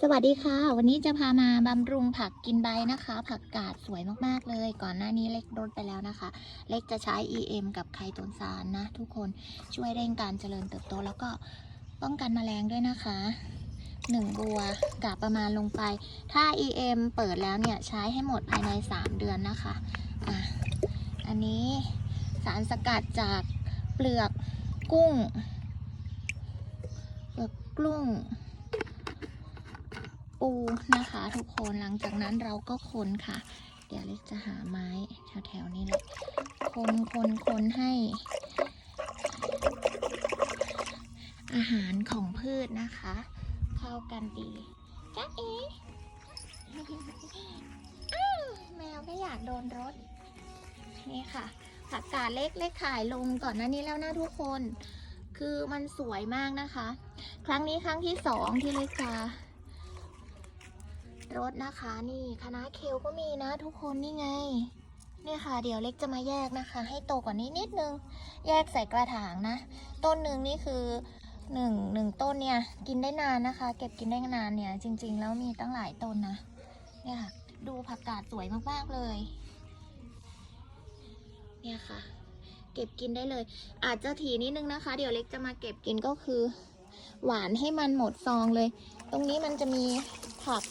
สวัสดีค่ะ วันนี้จะพามาบำรุงผักกินใบนะคะ ผักกาดสวยมากๆเลย ก่อนหน้านี้เล็กรดไปแล้วนะคะ เล็กจะใช้ EM กับไคโตนซานนะ ทุกคนช่วยเร่งการเจริญเติบโต แล้วก็ป้องกันแมลงด้วยนะคะหนึ่งบัวกาบประมาณลงไป ถ้า EM เปิดแล้วเนี่ยใช้ให้หมดภายใน 3 เดือนนะคะอะอันนี้สารสกัดจากเปลือกกุ้ง เปลือกกุ้ง ปูนะคะทุกคนหลังจากนั้นเราก็คนค่ะ เดี๋ยวเล็กจะหาไม้แถวๆนี้เลยคนคนคนให้ อาหารของพืชนะคะ เข้ากันดีจ้าเอ๋อ้าวแมวก็อยากโดนรถ นี่ค่ะผักกาดเล็กเล็กขายลงก่อนหน้านี้แล้วนะทุกคน คือมันสวยมากนะคะ ครั้งนี้ครั้งที่สองที่เล็กจะ รสนะคะ นี่คณะเคลก็มีนะทุกคนนี่ไงเนี่ยค่ะ เดี๋ยวเล็กจะมาแยกนะคะ ให้โตกว่านี้นิดนึง แยกใส่กระถางนะ ต้นหนึ่งนี่คือหนึ่งหนึ่งต้นเนี่ย กินได้นานนะคะ เก็บกินได้นานเนี่ย จริง ๆ แล้วมีตั้งหลายต้นนะ เนี่ยค่ะ ดูผักกาดสวยมากๆเลย เนี่ยค่ะ เก็บกินได้เลย อาจจะถี่นิดนึงนะคะ เดี๋ยวเล็กจะมาเก็บกินก็คือ หวานให้มันหมดซองเลย ตรงนี้มันจะมีผัก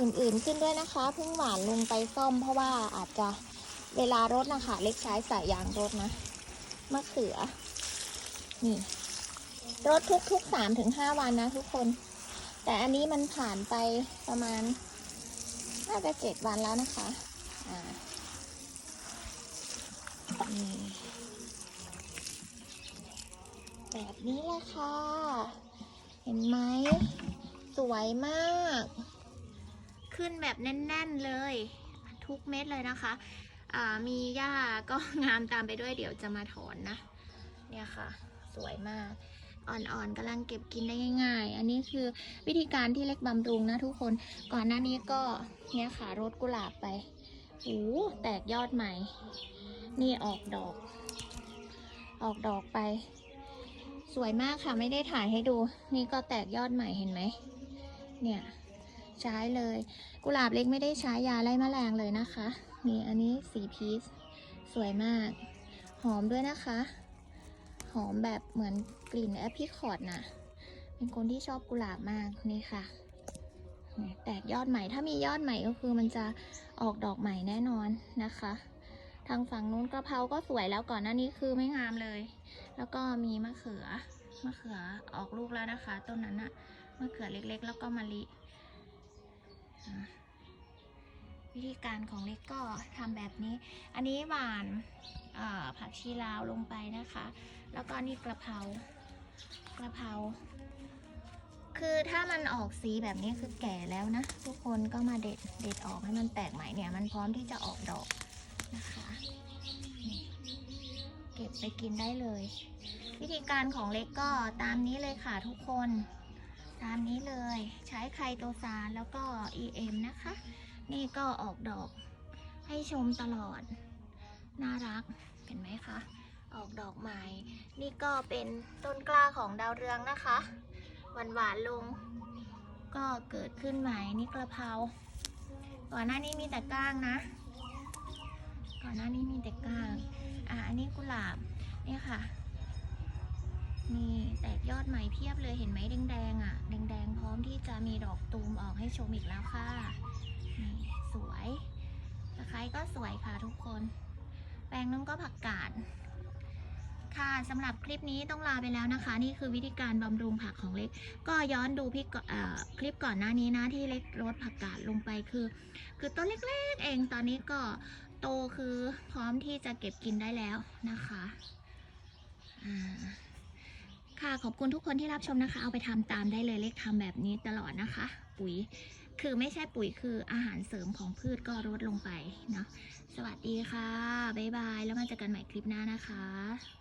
อื่นๆขึ้นด้วยนะคะเพิ่งหวานลงไปซ่อม เพราะว่าอาจจะเวลารดนะคะเล็กใช้สายยางรถนะมะเขือ นี่รดทุกๆสามถึงห้าวันนะทุกคน แต่อันนี้มันผ่านไปประมาณน่าจะเจ็ดวันแล้วนะคะอ่านี่แบบนี้แหละค่ะ เห็นไหม สวยมาก ขึ้นแบบแน่น ๆเลย ทุกเม็ดเลยนะคะมีหญ้าก็งามตามไปด้วยเดี๋ยวจะมาถอนนะ เนี่ยค่ะ สวยมาก อ่อนๆกำลังเก็บกินได้ง่าย ๆ อันนี้คือวิธีการที่เล็กบำรุงนะทุกคน ก่อนหน้านี้ก็เนี่ยค่ะรดกุหลาบไปโอ้แตกยอดใหม่ นี่ออกดอก ออกดอกไป สวยมากค่ะไม่ได้ถ่ายให้ดู นี่ก็แตกยอดใหม่เห็นไหม เนี่ย ใช้เลย กุหลาบเล็กไม่ได้ใช้ยาไล่แมลงเลยนะคะ นี่อันนี้สีพีชสวยมาก หอมด้วยนะคะ หอมแบบเหมือนกลิ่นแอปพิคอร์ดนะเป็นคนที่ชอบกุหลาบมากนี่ค่ะ แตกยอดใหม่ถ้ามียอดใหม่ก็คือมันจะออกดอกใหม่แน่นอนนะคะ ทางฝั่งนู้นกระเพราก็สวยแล้วก่อนหน้านี้คือไม่งามเลย แล้วก็มีมะเขือมะเขือออกลูกแล้วนะคะ ต้นนั้นอะมะเขือเล็กๆ แล้วก็มะลิ วิธีการของเล็กก็ทำแบบนี้ อันนี้หวานผักชีลาวลงไปนะคะ แล้วก็นี่กระเพรากระเพราคือถ้ามันออกสีแบบนี้คือแก่แล้วนะ ทุกคนก็มาเด็ดเด็ดออกให้มันแตกใหม่เนี่ย มันพร้อมที่จะออกดอกนะคะเก็บไปกินได้เลย วิธีการของเล็กก็ตามนี้เลยค่ะทุกคน ตามนี้เลยใช้ไคโตซานแล้วก็ EM นะคะ นี่ก็ออกดอกให้ชมตลอด น่ารักเห็นไหมคะ ออกดอกใหม่ นี่ก็เป็นต้นกล้าของดาวเรืองนะคะ หวานหวานๆลง ก็เกิดขึ้นใหม่นี่กระเพราก่อนหน้านี้มีแต่ก้างนะ ก่อนหน้านี้มีแต่ก้าง อะอันนี้กุหลาบเนี่ยค่ะ แตกยอดใหม่เพียบเลยเห็นไหมแดงๆอะ แดงๆ พร้อมที่จะมีดอกตูมออกให้ชมอีกแล้วค่ะ นี่สวยตะไคร้ก็สวยค่ะทุกคน แปลงนุ่งก็ผักกาด ค่ะสำหรับคลิปนี้ต้องลาไปแล้วนะคะ นี่คือวิธีการบำรุงผักของเล็ก ก็ย้อนดูพี่คลิปก่อนหน้านี้นะที่เล็กรดผักกาดลงไปคือ คือต้นเล็กๆเองตอนนี้ก็โตคือพร้อมที่จะเก็บกินได้แล้วนะคะ อ่า ค่ะขอบคุณทุกคนที่รับชมนะคะ เอาไปทำตามได้เลยเล็กทำแบบนี้ตลอดนะคะ ปุ๋ยคือไม่ใช่ปุ๋ยคืออาหารเสริมของพืชก็ลดลงไปเนาะสวัสดีค่ะบ๊ายบาย แล้วมาเจอกันใหม่คลิปหน้านะคะ